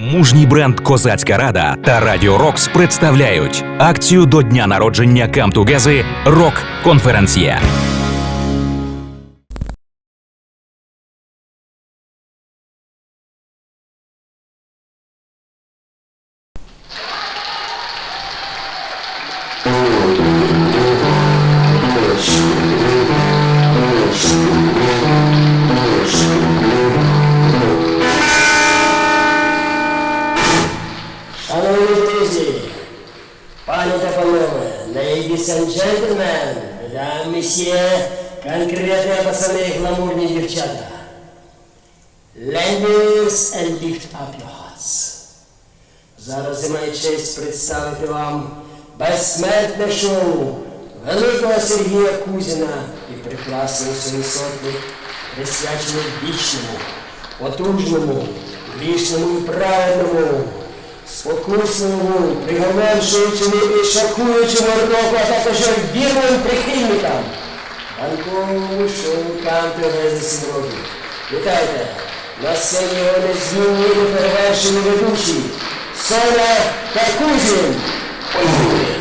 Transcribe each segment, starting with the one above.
Мужній бренд Козацька Рада та Радіо Рокс представляють акцію до дня народження Камтугези Рок Конференція. Пані ladies and gentlemen, mesdames, messieurs, конкретні пацани і гламурні дівчата. Ladies and lift up your hearts. Зараз я маю честь представити вам безсмертне шоу великого Сергія Кузіна і прекрасної своїй присвячене вічному, потужному, грішному і праведному, спокусному, приголомшуючому і шокуючи року, а також вірним прихильникам. Банковому шоу Канти 7 років. Вітайте! На сцені вони незмінні перевершені ведучі. Соня та Кузін. Поїхали!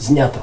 знято.